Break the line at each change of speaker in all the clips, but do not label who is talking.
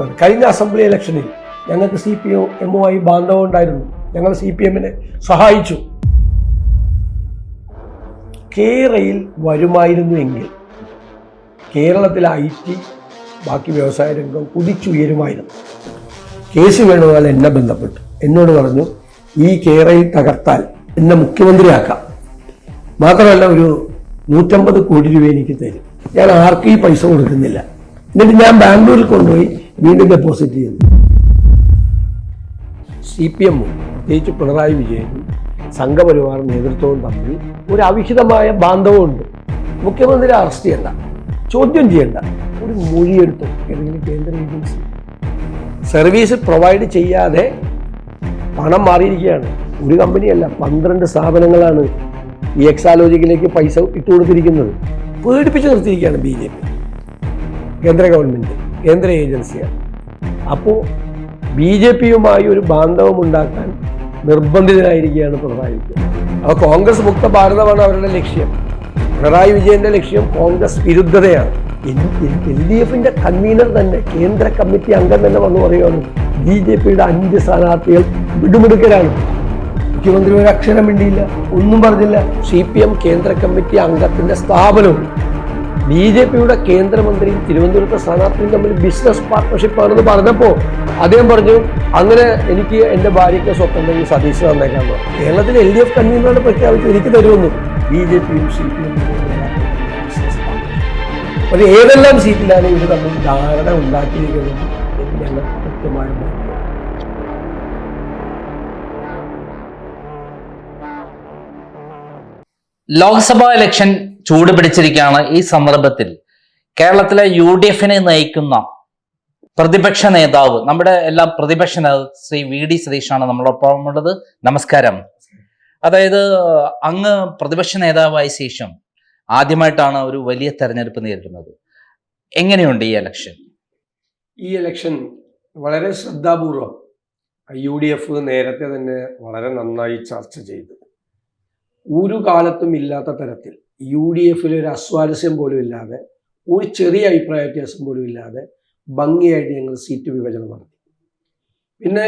നടക്കുകയാണ് കഴിഞ്ഞ അസംബ്ലി ഇലക്ഷനിൽ ഞങ്ങൾക്ക് സി പി എമ്മുമായി ബാന്ധവം ഉണ്ടായിരുന്നു. ഞങ്ങൾ സി പി എമ്മിനെ സഹായിച്ചു. കേരയിൽ വരുമായിരുന്നുവെങ്കിൽ കേരളത്തിലെ ഐ ടി ബാക്കി വ്യവസായ രംഗം കുതിച്ചുയരുമായിരുന്നു. കേസ് വേണുഗോപാൽ എന്നെ ബന്ധപ്പെട്ടു. എന്നോട് പറഞ്ഞു ഈ കേരയിൽ തകർത്താൽ എന്നെ മുഖ്യമന്ത്രിയാക്കാം. മാത്രമല്ല ഒരു നൂറ്റമ്പത് കോടി രൂപ എനിക്ക് തരും. ഞാൻ ആർക്കും ഈ പൈസ കൊടുക്കുന്നില്ല. എന്നിട്ട് ഞാൻ ബാംഗ്ലൂരിൽ കൊണ്ടുപോയി വീണ്ടും ഡെപ്പോസിറ്റ് ചെയ്യുന്നു. സി പി എമ്മും പ്രത്യേകിച്ച് പിണറായി വിജയനും സംഘപരിവാർ നേതൃത്വവും തമ്മിൽ ഒരു അവിഹിതമായ ബാന്ധവമുണ്ട് മുഖ്യമന്ത്രി അറസ്റ്റ് ചെയ്യണ്ട ചോദ്യം ചെയ്യണ്ട ഒരു മൊഴിയെടുത്ത് ഏതെങ്കിലും കേന്ദ്ര ഏജൻസി സർവീസ് പ്രൊവൈഡ് ചെയ്യാതെ പണം മാറിയിരിക്കുകയാണ്. ഒരു കമ്പനിയല്ല പന്ത്രണ്ട് സ്ഥാപനങ്ങളാണ് ഈ എക്സാലോജിക്കിലേക്ക് പൈസ ഇട്ടുകൊടുത്തിരിക്കുന്നത്. പേടിപ്പിച്ചു നിർത്തിയിരിക്കുകയാണ് ബി ജെ പി കേന്ദ്ര ഗവൺമെന്റ് കേന്ദ്ര ഏജൻസിയാണ്. അപ്പോൾ ബി ജെ പിയുമായി ഒരു ബാന്ധവം ഉണ്ടാക്കാൻ നിർബന്ധിതനായിരിക്കുകയാണ് പിണറായി വിജയൻ. അപ്പോൾ കോൺഗ്രസ് മുക്ത ഭാരതമാണ് അവരുടെ ലക്ഷ്യം. പിണറായി വിജയന്റെ ലക്ഷ്യം കോൺഗ്രസ് വിരുദ്ധതയാണ്. എൽ ഡി എഫിന്റെ കൺവീനർ തന്നെ കേന്ദ്ര കമ്മിറ്റി അംഗം തന്നെ വന്ന് പറയുകയാണ്. ബി ജെ പിയുടെ അഞ്ച് സ്ഥാനാർത്ഥികൾ വിടുമിടുക്കലാണ് മുഖ്യമന്ത്രി ഒരു അക്ഷരം മിണ്ടിയില്ല ഒന്നും പറഞ്ഞില്ല. സി പി എം കേന്ദ്ര കമ്മിറ്റി അംഗത്തിന്റെ സ്ഥാപനവും ബി ജെ പിയുടെ കേന്ദ്രമന്ത്രിയും തിരുവനന്തപുരത്തെ സ്ഥാനാർത്ഥിയും തമ്മിൽ ബിസിനസ് പാർട്ണർഷിപ്പ് ആണെന്ന് പറഞ്ഞപ്പോൾ അദ്ദേഹം പറഞ്ഞു അങ്ങനെ എനിക്ക് എന്റെ ഭാര്യയ്ക്ക് സ്വപ്നം തന്നെ സതീശ് തന്നേക്കാൻ കേരളത്തിൽ എൽ ഡി എഫ് കൺവീനറാണ് പ്രഖ്യാപിച്ചു എനിക്ക് തരുമെന്ന്. ബി ജെ പിയും സി പി എം ഒരു ഏതെല്ലാം സീറ്റിലാണ് ഇവർ തമ്മിൽ ധാരണ ഉണ്ടാക്കിയിരിക്കുന്നത്
ലോക്സഭാ ഇലക്ഷൻ ചൂട് പിടിച്ചിരിക്കുകയാണ് ഈ സന്ദർഭത്തിൽ. കേരളത്തിലെ യു ഡി എഫിനെ നയിക്കുന്ന പ്രതിപക്ഷ നേതാവ് നമ്മുടെ എല്ലാം പ്രതിപക്ഷ നേതാവ് ശ്രീ വി ഡി സതീഷാണ് നമ്മളൊപ്പം ഉള്ളത്. നമസ്കാരം. അതായത് അങ്ങ് പ്രതിപക്ഷ നേതാവായ ശേഷം ആദ്യമായിട്ടാണ് ഒരു വലിയ തെരഞ്ഞെടുപ്പ് നേരിടുന്നത്. എങ്ങനെയുണ്ട് ഈ ഇലക്ഷൻ
ഈ ഇലക്ഷൻ വളരെ ശ്രദ്ധാപൂർവം യു ഡി എഫ് നേരത്തെ തന്നെ വളരെ നന്നായി ചർച്ച ചെയ്തു. ഒരു കാലത്തും ഇല്ലാത്ത തരത്തിൽ യു ഡി എഫിൽ ഒരു അസ്വാരസ്യം പോലും ഇല്ലാതെ ഒരു ചെറിയ അഭിപ്രായ വ്യത്യാസം പോലും ഇല്ലാതെ ഭംഗിയായിട്ട് ഞങ്ങൾ സീറ്റ് വിഭജനം നടത്തി. പിന്നെ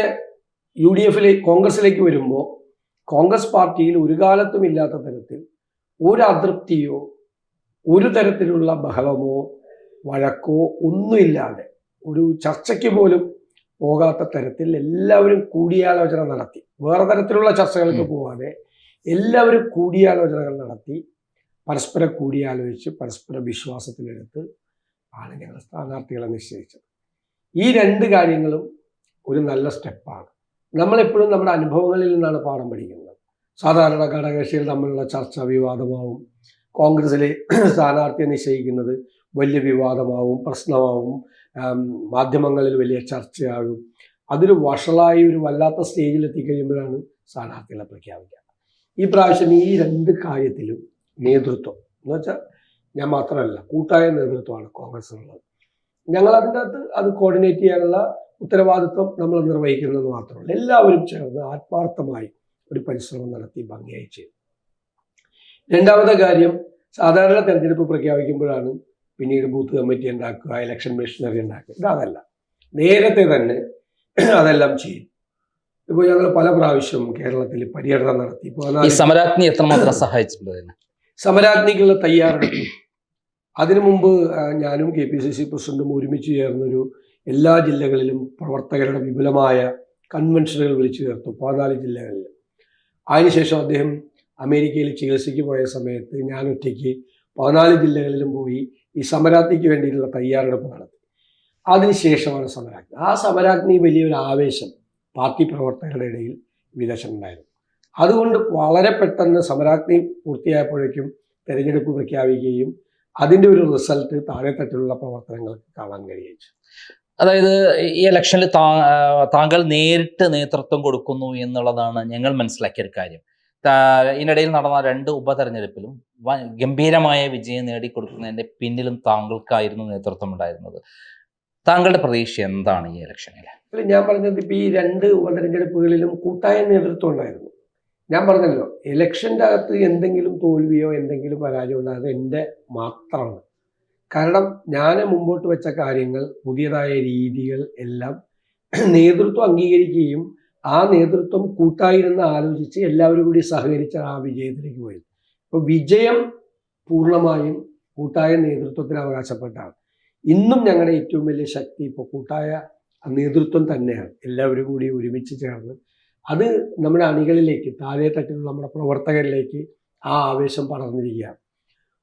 യു ഡി എഫിലെ കോൺഗ്രസിലേക്ക് വരുമ്പോൾ കോൺഗ്രസ് പാർട്ടിയിൽ ഒരു കാലത്തും ഇല്ലാത്ത തരത്തിൽ ഒരു അതൃപ്തിയോ ഒരു തരത്തിലുള്ള ബഹളമോ വഴക്കോ ഒന്നുമില്ലാതെ ഒരു ചർച്ചയ്ക്ക് പോലും പോകാത്ത തരത്തിൽ എല്ലാവരും കൂടിയാലോചന നടത്തി. വേറെ തരത്തിലുള്ള ചർച്ചകൾക്ക്. പോവാതെ എല്ലാവരും കൂടിയാലോചനകൾ നടത്തി. പരസ്പരം കൂടിയാലോചിച്ച് പരസ്പര വിശ്വാസത്തിലെടുത്ത് ആണ് ഞങ്ങൾ സ്ഥാനാർത്ഥികളെ നിശ്ചയിച്ചത്. ഈ രണ്ട് കാര്യങ്ങളും ഒരു നല്ല സ്റ്റെപ്പാണ്. നമ്മളെപ്പോഴും നമ്മുടെ അനുഭവങ്ങളിൽ നിന്നാണ് പാഠം പഠിക്കുന്നത്. സാധാരണ ഘടകകക്ഷികൾ തമ്മിലുള്ള ചർച്ച വിവാദമാവും. കോൺഗ്രസിലെ സ്ഥാനാർത്ഥിയെ നിശ്ചയിക്കുന്നത് വലിയ വിവാദമാവും പ്രശ്നമാവും മാധ്യമങ്ങളിൽ വലിയ ചർച്ചയാകും. അതൊരു വഷളായി ഒരു വല്ലാത്ത സ്റ്റേജിൽ എത്തിക്കഴിയുമ്പോഴാണ് സ്ഥാനാർത്ഥികളെ പ്രഖ്യാപിക്കുക. ഈ പ്രാവശ്യം ഈ രണ്ട് കാര്യത്തിലും നേതൃത്വം. എന്ന് വെച്ചാൽ ഞാൻ മാത്രമല്ല കൂട്ടായ നേതൃത്വമാണ് കോൺഗ്രസിനുള്ളത് ഞങ്ങൾ അതിന്റെ അകത്ത് അത് കോർഡിനേറ്റ് ചെയ്യാനുള്ള ഉത്തരവാദിത്വം നമ്മൾ നിർവഹിക്കുന്നത് മാത്രമല്ല എല്ലാവരും ചേർന്ന് ആത്മാർത്ഥമായി ഒരു പരിശ്രമം നടത്തി ഭംഗിയായി ചെയ്തു. രണ്ടാമത്തെ കാര്യം സാധാരണ തെരഞ്ഞെടുപ്പ് പ്രഖ്യാപിക്കുമ്പോഴാണ് പിന്നീട് ബൂത്ത് കമ്മിറ്റി ഉണ്ടാക്കുക ഇലക്ഷൻ മെഷീനറി ഉണ്ടാക്കുക. ഇത് അതല്ല നേരത്തെ തന്നെ അതെല്ലാം ചെയ്യും ഇപ്പോൾ ഞങ്ങൾ പല പ്രാവശ്യം കേരളത്തിൽ പര്യടനം നടത്തി.
ഈ സമരാജ്ഞി എത്രമാത്രം സഹായിച്ചിട്ടുണ്ട്
സമരാജ്ഞികളുടെ തയ്യാറെടുപ്പ്. അതിനു മുമ്പ് ഞാനും കെ പി സി സി പ്രസിഡന്റും ഒരുമിച്ച് ചേർന്നൊരു എല്ലാ ജില്ലകളിലും പ്രവർത്തകരുടെ വിപുലമായ കൺവെൻഷനുകൾ വിളിച്ചു ചേർത്തു പതിനാല് ജില്ലകളിൽ. അതിനുശേഷം അദ്ദേഹം അമേരിക്കയിൽ ചികിത്സയ്ക്ക് പോയ സമയത്ത് ഞാൻ ഒറ്റയ്ക്ക് പതിനാല് ജില്ലകളിലും പോയി ഈ സമരാജ്ഞിക്ക് വേണ്ടിയിട്ടുള്ള തയ്യാറെടുപ്പ് നടത്തി. അതിനുശേഷമാണ് സമരാജ്ഞി. ആ സമരാജ്ഞി വലിയൊരു ആവേശം പാർട്ടി പ്രവർത്തകരുടെ ഇടയിൽ വിദേശമുണ്ടായിരുന്നു അതുകൊണ്ട് വളരെ പെട്ടെന്ന് സമരാഗ്നി പൂർത്തിയായപ്പോഴേക്കും തെരഞ്ഞെടുപ്പ് പ്രഖ്യാപിക്കുകയും അതിന്റെ ഒരു റിസൾട്ട് താഴെത്തട്ടിലുള്ള പ്രവർത്തനങ്ങൾക്ക് കാണാൻ കഴിയുകയും ചെയ്തു.
അതായത് ഈ ഇലക്ഷനിൽ താ- താങ്കൾ നേരിട്ട് നേതൃത്വം കൊടുക്കുന്നു എന്നുള്ളതാണ് ഞങ്ങൾ മനസ്സിലാക്കിയ ഒരു കാര്യം. ഇതിനിടയിൽ നടന്ന രണ്ട് ഉപതെരഞ്ഞെടുപ്പിലും വൻ- ഗംഭീരമായ വിജയം നേടിക്കൊടുക്കുന്നതിന്റെ പിന്നിലും താങ്കൾക്കായിരുന്നു നേതൃത്വം ഉണ്ടായിരുന്നത്. താങ്കളുടെ പ്രതീക്ഷ എന്താണ് ഈ ഇലക്ഷനിൽ
ഞാൻ പറഞ്ഞത് ഇപ്പോൾ ഈ രണ്ട് ഉപതെരഞ്ഞെടുപ്പുകളിലും കൂട്ടായ നേതൃത്വം ഉണ്ടായിരുന്നു. ഞാൻ പറഞ്ഞല്ലോ ഇലക്ഷന്റെ അകത്ത് എന്തെങ്കിലും തോൽവിയോ എന്തെങ്കിലും പരാജയം ഉണ്ടായത് എന്റെ മാത്രമാണ്. കാരണം ഞാൻ മുമ്പോട്ട് വെച്ച കാര്യങ്ങൾ പുതിയതായ രീതികൾ എല്ലാം നേതൃത്വം അംഗീകരിക്കുകയും ആ നേതൃത്വം കൂട്ടായിരുന്ന് ആലോചിച്ച് എല്ലാവരും കൂടി സഹകരിച്ച ആ വിജയത്തിലേക്ക് പോയി. അപ്പോൾ വിജയം പൂർണമായും കൂട്ടായ നേതൃത്വത്തിന് അവകാശപ്പെട്ടാണ്. ഇന്നും ഞങ്ങളുടെ ഏറ്റവും വലിയ ശക്തി ഇപ്പോൾ കൂട്ടായ നേതൃത്വം തന്നെയാണ്. എല്ലാവരും കൂടി ഒരുമിച്ച് ചേർന്ന് അത് നമ്മുടെ അണികളിലേക്ക് താഴെ തട്ടിലുള്ള നമ്മുടെ പ്രവർത്തകരിലേക്ക് ആ ആവേശം പടർന്നിരിക്കുകയാണ്.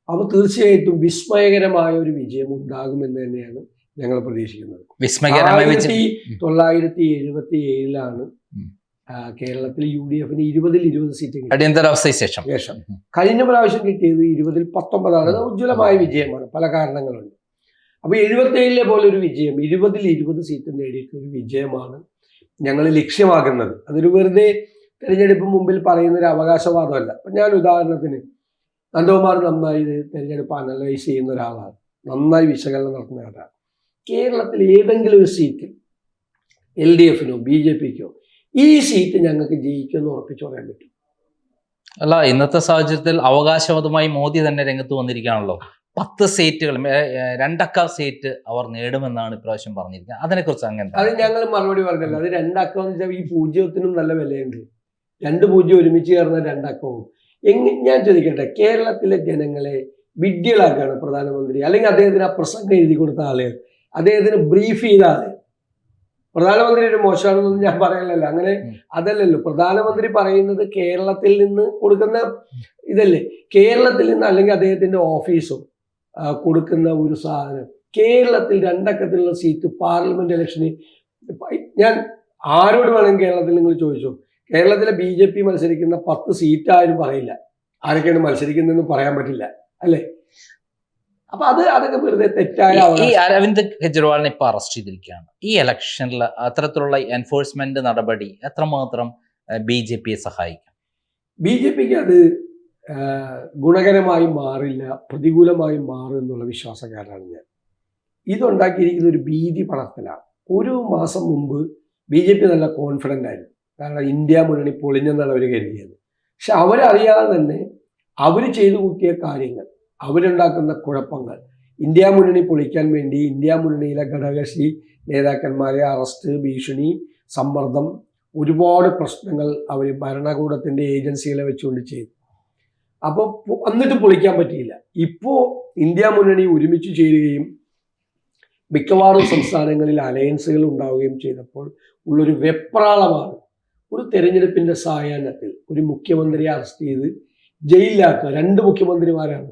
അപ്പോൾ തീർച്ചയായിട്ടും വിസ്മയകരമായ ഒരു വിജയം ഉണ്ടാകുമെന്ന് തന്നെയാണ് ഞങ്ങൾ പ്രതീക്ഷിക്കുന്നത്. ആയിരത്തി തൊള്ളായിരത്തി എഴുപത്തി ഏഴിലാണ് കേരളത്തിൽ യു ഡി എഫിന് ഇരുപതിൽ ഇരുപത് സീറ്റ്
അടിയന്തരാവസ്ഥയ്ക്ക് ശേഷം.
ശേഷം. കഴിഞ്ഞ പ്രാവശ്യം കിട്ടിയത് ഇരുപതിൽ പത്തൊമ്പതാണ്. ഉജ്ജ്വലമായ വിജയമാണ്. പല കാരണങ്ങളുണ്ട്. അപ്പൊ എഴുപത്തി ഏഴിലെ പോലെ ഒരു വിജയം ഇരുപതിൽ ഇരുപത് സീറ്റ് നേടിയിട്ടുള്ള ഒരു വിജയമാണ് ഞങ്ങൾ ലക്ഷ്യമാക്കുന്നത്. അതൊരു വെറുതെ തെരഞ്ഞെടുപ്പ് മുമ്പിൽ പറയുന്ന ഒരു അവകാശവാദമല്ല. അപ്പൊ ഞാൻ ഉദാഹരണത്തിന് നന്ദകുമാർ നന്നായി തെരഞ്ഞെടുപ്പ് അനലൈസ് ചെയ്യുന്ന ഒരാളാണ്. നന്നായി വിശകലനം നടത്തുന്ന ഒരാളാണ്. കേരളത്തിൽ ഏതെങ്കിലും ഒരു സീറ്റ് എൽ ഡി എഫിനോ ബി ജെ പിക്കോ ഈ സീറ്റ് ഞങ്ങൾക്ക് ജയിക്കുമെന്ന് ഉറപ്പിച്ചു പറയാൻ പറ്റും.
അല്ല ഇന്നത്തെ സാഹചര്യത്തിൽ അവകാശവാദമായി മോദി തന്നെ രംഗത്ത് വന്നിരിക്കുകയാണല്ലോ. പത്ത് സീറ്റുകൾ രണ്ടക്ക സീറ്റ് അവർ നേടുമെന്നാണ് ഇപ്രാവശ്യം പറഞ്ഞിരിക്കുന്നത്. അതിനെക്കുറിച്ച് അങ്ങനെ
അത് ഞങ്ങൾ മറുപടി പറഞ്ഞല്ലോ. അത് രണ്ടക്കം എന്ന് വെച്ചാൽ ഈ പൂജ്യത്തിനും നല്ല വിലയുണ്ട്. രണ്ട് പൂജ്യം ഒരുമിച്ച് ചേർന്ന രണ്ടക്കവും. എങ്ങ ഞാൻ ചോദിക്കട്ടെ കേരളത്തിലെ ജനങ്ങളെ വിഡ്ഢികളാക്കുകയാണ് പ്രധാനമന്ത്രി. അല്ലെങ്കിൽ അദ്ദേഹത്തിന് ആ പ്രസംഗം എഴുതി കൊടുത്ത ആൾ അദ്ദേഹത്തിന് ബ്രീഫ് ചെയ്ത ആൾ. പ്രധാനമന്ത്രി ഒരു മോശമാണെന്നൊന്നും ഞാൻ പറയലല്ലോ. അങ്ങനെ അതല്ലല്ലോ. പ്രധാനമന്ത്രി പറയുന്നത് കേരളത്തിൽ നിന്ന് കൊടുക്കുന്ന ഇതല്ലേ? കേരളത്തിൽ നിന്ന് അല്ലെങ്കിൽ അദ്ദേഹത്തിന്റെ ഓഫീസോ കൊടുക്കുന്ന ഒരു സാധനം. കേരളത്തിൽ രണ്ടക്കത്തിലുള്ള സീറ്റ് പാർലമെന്റ് ഇലക്ഷന് ഞാൻ ആരോട് വേണമെങ്കിൽ കേരളത്തിൽ നിങ്ങൾ ചോദിച്ചു? കേരളത്തിലെ ബി ജെ പി മത്സരിക്കുന്ന പത്ത് സീറ്റ് ആരും പറയില്ല. ആരൊക്കെയാണ് മത്സരിക്കുന്നതെന്ന് പറയാൻ പറ്റില്ല. അല്ലേ? അപ്പൊ അത് അതൊക്കെ വെറുതെ തെറ്റായ
ഈ- അരവിന്ദ് കെജ്രിവാളിനെ ഇപ്പൊ അറസ്റ്റ് ചെയ്തിരിക്കുകയാണ്. ഈ ഇലക്ഷനിൽ അത്തരത്തിലുള്ള എൻഫോഴ്സ്മെന്റ് നടപടി എത്രമാത്രം ബി ജെ പിയെ സഹായിക്കും?
ബി ജെ പിക്ക് അത് ഗുണകരമായി മാറില്ല പ്രതികൂലമായി മാറും എന്നുള്ള വിശ്വാസക്കാരാണ് ഞാൻ. ഇതുണ്ടാക്കിയിരിക്കുന്ന ഒരു ഭീതി പടർത്തലാണ്. ഒരു മാസം മുമ്പ് ബി ജെ പി നല്ല കോൺഫിഡന്റ് ആയിരുന്നു. കാരണം ഇന്ത്യ മുന്നണി പൊളിഞ്ഞെന്നാണ് അവർ കരുതിയത്. പക്ഷെ അവരറിയാതെ തന്നെ അവർ ചെയ്തു കൂട്ടിയ കാര്യങ്ങൾ അവരുണ്ടാക്കുന്ന കുഴപ്പങ്ങൾ ഇന്ത്യ മുന്നണി പൊളിക്കാൻ വേണ്ടി ഇന്ത്യ മുന്നണിയിലെ ഘടകകക്ഷി നേതാക്കന്മാരെ അറസ്റ്റ് ഭീഷണി സമ്മർദ്ദം ഒരുപാട് പ്രശ്നങ്ങൾ അവർ ഭരണകൂടത്തിന്റെ ഏജൻസികളെ വെച്ചുകൊണ്ട് ചെയ്തു. അപ്പോൾ എന്നിട്ടും പൊളിക്കാൻ പറ്റിയില്ല. ഇപ്പോ ഇന്ത്യ മുന്നണി ഒരുമിച്ച് ചേരുകയും മിക്കവാറും സംസ്ഥാനങ്ങളിൽ അലയൻസുകൾ ഉണ്ടാവുകയും ചെയ്തപ്പോൾ ഉള്ളൊരു വെപ്രാളമാണ് ഒരു തെരഞ്ഞെടുപ്പിന്റെ സായാഹ്നത്തിൽ ഒരു മുഖ്യമന്ത്രിയെ അറസ്റ്റ് ചെയ്ത് ജയിലിലാക്കുക. രണ്ട് മുഖ്യമന്ത്രിമാരാണ്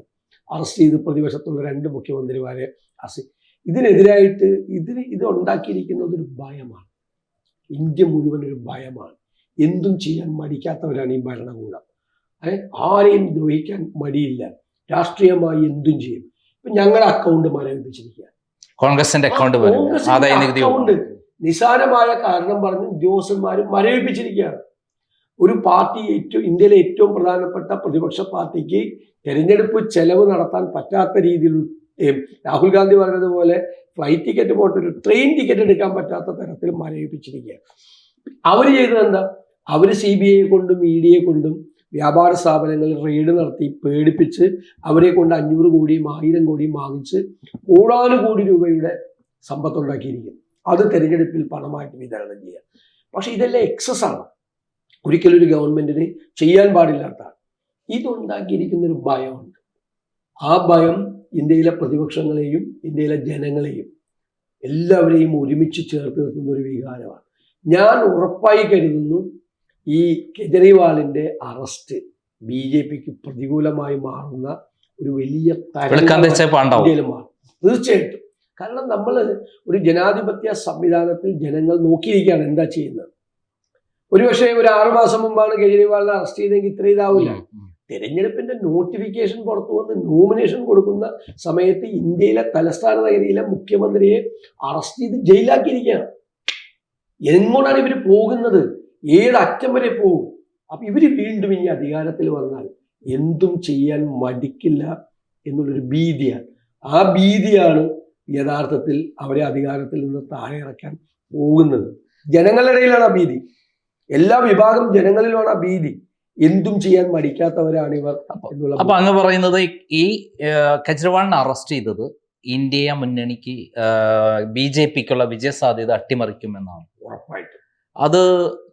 അറസ്റ്റ് ചെയ്ത് പ്രതിപക്ഷത്തുള്ള രണ്ട് മുഖ്യമന്ത്രിമാരെ അറസ്റ്റ് ഇതിനെതിരായിട്ട് ഇതിന് ഇത് ഉണ്ടാക്കിയിരിക്കുന്നത് ഒരു ഭയമാണ്. ഇന്ത്യ മുഴുവൻ ഒരു ഭയമാണ്. എന്തും ചെയ്യാൻ മടിക്കാത്തവരാണ് ഈ ഭരണകൂടം. ആരെയും ദ്രോഹിക്കാൻ മടിയില്ല. രാഷ്ട്രീയമായി എന്തും ചെയ്യും. ഇപ്പൊ ഞങ്ങളുടെ അക്കൗണ്ട് മരവിപ്പിച്ചിരിക്കുക
കോൺഗ്രസിന്റെ അക്കൗണ്ട്
അക്കൗണ്ട് നിസാരമായ കാരണം പറഞ്ഞ് ഉദ്യോഗസ്ഥന്മാർ മരവിപ്പിച്ചിരിക്കുകയാണ്. ഒരു പാർട്ടി ഏറ്റവും ഇന്ത്യയിലെ ഏറ്റവും പ്രധാനപ്പെട്ട പ്രതിപക്ഷ പാർട്ടിക്ക് തെരഞ്ഞെടുപ്പ് ചെലവ് നടത്താൻ പറ്റാത്ത രീതിയിൽ രാഹുൽ ഗാന്ധി പറഞ്ഞതുപോലെ ഫ്ലൈറ്റ് ടിക്കറ്റ് പോട്ട് ഒരു ട്രെയിൻ ടിക്കറ്റ് എടുക്കാൻ പറ്റാത്ത തരത്തിൽ മരവിപ്പിച്ചിരിക്കുകയാണ്. അവർ ചെയ്തത് എന്താ അവർ സി ബി ഐ കൊണ്ടും ഇ ഡിയെ കൊണ്ടും വ്യാപാര സ്ഥാപനങ്ങളിൽ റെയ്ഡ് നടത്തി പേടിപ്പിച്ച് അവരെ കൊണ്ട് അഞ്ഞൂറ് കോടിയും ആയിരം കോടിയും വാങ്ങിച്ച് കോടാനുകോടി രൂപയുടെ സമ്പത്തുണ്ടാക്കിയിരിക്കും അത് തെരഞ്ഞെടുപ്പിൽ പണമായിട്ട് വിതരണം ചെയ്യുക പക്ഷെ ഇതെല്ലാം എക്സസ് ആണ്. ഒരിക്കലും ഒരു ഗവൺമെന്റിന് ചെയ്യാൻ പാടില്ലാത്തതാണ് ഇതുണ്ടാക്കിയിരിക്കുന്ന ഒരു ഭയമുണ്ട്. ആ ഭയം ഇന്ത്യയിലെ പ്രതിപക്ഷങ്ങളെയും ഇന്ത്യയിലെ ജനങ്ങളെയും എല്ലാവരെയും ഒരുമിച്ച് ചേർത്ത് നിർത്തുന്ന ഒരു വികാരമാണ്. ഞാൻ ഉറപ്പായി കരുതുന്നു ഈ കെജ്രിവാളിന്റെ അറസ്റ്റ് ബി ജെ പിക്ക് പ്രതികൂലമായി മാറുന്ന ഒരു വലിയ തീർച്ചയായിട്ടും. കാരണം നമ്മൾ ഒരു ജനാധിപത്യ സംവിധാനത്തിൽ ജനങ്ങൾ നോക്കിയിരിക്കുകയാണ് എന്താ ചെയ്യുന്നത്. ഒരുപക്ഷെ ഒരു ആറു മാസം മുമ്പാണ് കെജ്രിവാളിനെ അറസ്റ്റ് ചെയ്തെങ്കിൽ ഇത്ര ഇതാവില്ല. തെരഞ്ഞെടുപ്പിന്റെ നോട്ടിഫിക്കേഷൻ പുറത്തു വന്ന് നോമിനേഷൻ കൊടുക്കുന്ന സമയത്ത് ഇന്ത്യയിലെ തലസ്ഥാന നഗരിയിലെ മുഖ്യമന്ത്രിയെ അറസ്റ്റ് ചെയ്ത് ജയിലാക്കിയിരിക്കുകയാണ്. എങ്ങോട്ടാണ് ഇവർ പോകുന്നത്? ഏത് അറ്റം വരെ പോകും അപ്പൊ ഇവർ വീണ്ടും ഇനി അധികാരത്തിൽ വന്നാൽ എന്തും ചെയ്യാൻ മടിക്കില്ല എന്നുള്ളൊരു ഭീതിയാണ്. ആ ഭീതിയാണ് യഥാർത്ഥത്തിൽ അവരെ അധികാരത്തിൽ നിന്ന് താഴെ ഇറക്കാൻ പോകുന്നത്. ജനങ്ങളിടയിലാണ് ആ ഭീതി. എല്ലാ വിഭാഗം ജനങ്ങളിലാണ് ആ ഭീതി. എന്തും ചെയ്യാൻ മടിക്കാത്തവരാണ് ഇവർ
അപ്പൊ അങ്ങ് പറയുന്നത് ഈ കെജ്രിവാളിനെ അറസ്റ്റ് ചെയ്തത് ഇന്ത്യ മുന്നണിക്ക് ബി ജെ പിക്കുള്ള വിജയ സാധ്യത അട്ടിമറിക്കുമെന്നാണ്.
ഉറപ്പായിട്ടും.
അത്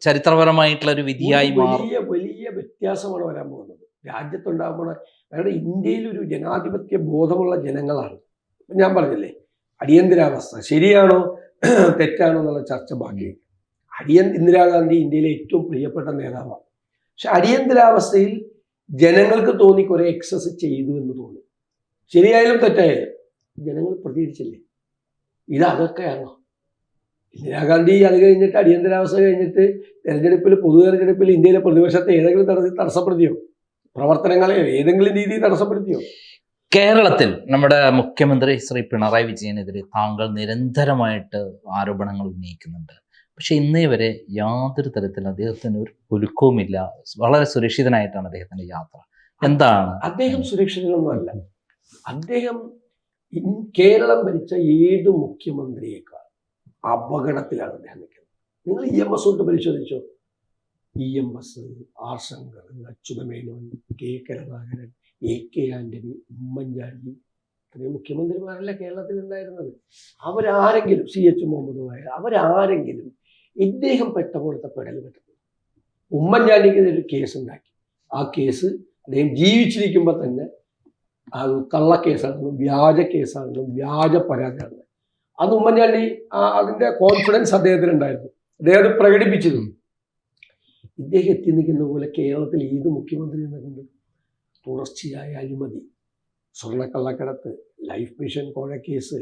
ചരിത്രപരമായിട്ടുള്ള ഒരു വിധിയായി
വലിയ വലിയ വ്യത്യാസമാണ് വരാൻ പോകുന്നത്. രാജ്യത്തുണ്ടാകുമ്പോൾ കാരണം ഇന്ത്യയിൽ ഒരു ജനാധിപത്യ ബോധമുള്ള ജനങ്ങളാണ്. ഞാൻ പറഞ്ഞില്ലേ അടിയന്തരാവസ്ഥ. ശരിയാണോ തെറ്റാണോ എന്നുള്ള ചർച്ച ബാക്കി. അടിയ ഇന്ദിരാഗാന്ധി ഇന്ത്യയിലെ ഏറ്റവും പ്രിയപ്പെട്ട നേതാവാണ്. പക്ഷെ അടിയന്തരാവസ്ഥയിൽ ജനങ്ങൾക്ക് തോന്നി കുറെ എക്സസ് ചെയ്തു എന്ന് തോന്നി. ശരിയായാലും തെറ്റായാലും ജനങ്ങൾ പ്രതികരിച്ചില്ലേ? ഇത് അതൊക്കെയാണോ ഇന്ദിരാഗാന്ധി അത് കഴിഞ്ഞിട്ട് അടിയന്തരാവസ്ഥ കഴിഞ്ഞിട്ട് തെരഞ്ഞെടുപ്പിൽ പൊതു തെരഞ്ഞെടുപ്പിൽ ഇന്ത്യയിലെ പ്രതിപക്ഷത്തെ ഏതെങ്കിലും തരത്തിൽ തടസ്സപ്പെടുത്തിയോ? പ്രവർത്തനങ്ങളെ ഏതെങ്കിലും രീതിയിൽ തടസ്സപ്പെടുത്തിയോ?
കേരളത്തിൽ നമ്മുടെ മുഖ്യമന്ത്രി ശ്രീ പിണറായി വിജയനെതിരെ താങ്കൾ നിരന്തരമായിട്ട് ആരോപണങ്ങൾ ഉന്നയിക്കുന്നുണ്ട്. പക്ഷെ ഇന്നേ വരെ യാതൊരു തരത്തിൽ അദ്ദേഹത്തിന് ഒരു കുലുക്കവുമില്ല വളരെ സുരക്ഷിതനായിട്ടാണ് അദ്ദേഹത്തിന്റെ യാത്ര. എന്താണ്?
അദ്ദേഹം സുരക്ഷിതനൊന്നുമല്ല. അദ്ദേഹം കേരളം ഭരിച്ച ഏത് മുഖ്യമന്ത്രിയേക്കാൾ അപകടത്തിലാണ് അദ്ദേഹം നിൽക്കുന്നത്. നിങ്ങൾ ഇ എം എസ് കൊണ്ട് പരിശോധിച്ചോ? E M S R Sankar Achutha Menon K Karunakaran A K Antony Oommen Chandy ഇത്രയും മുഖ്യമന്ത്രിമാരല്ല കേരളത്തിൽ ഉണ്ടായിരുന്നത് അവരാരെങ്കിലും സി എച്ച് മുഹമ്മദ് വായ അവരാരെങ്കിലും ഇദ്ദേഹം പെട്ട പോലത്തെ പെടൽ പെട്ടത് ഉമ്മൻചാണ്ടിക്കെതിരെ കേസ് ഉണ്ടാക്കി ആ കേസ് അദ്ദേഹം ജീവിച്ചിരിക്കുമ്പോൾ തന്നെ അത് കള്ളക്കേസാണെന്നും വ്യാജ കേസാണെന്നും വ്യാജ പരാതിയാണെന്നും അത് ഉമ്മൻചാണ്ടി അതിന്റെ കോൺഫിഡൻസ് അദ്ദേഹത്തിന് ഉണ്ടായിരുന്നു അദ്ദേഹം അത് പ്രകടിപ്പിച്ചതും ഇദ്ദേഹം എത്തി നിൽക്കുന്ന പോലെ കേരളത്തിൽ ഏത് മുഖ്യമന്ത്രി നിന്നുണ്ട്? തുടർച്ചയായ അഴിമതി സ്വർണക്കള്ളക്കടത്ത് ലൈഫ് മിഷൻ കോഴക്കേസ്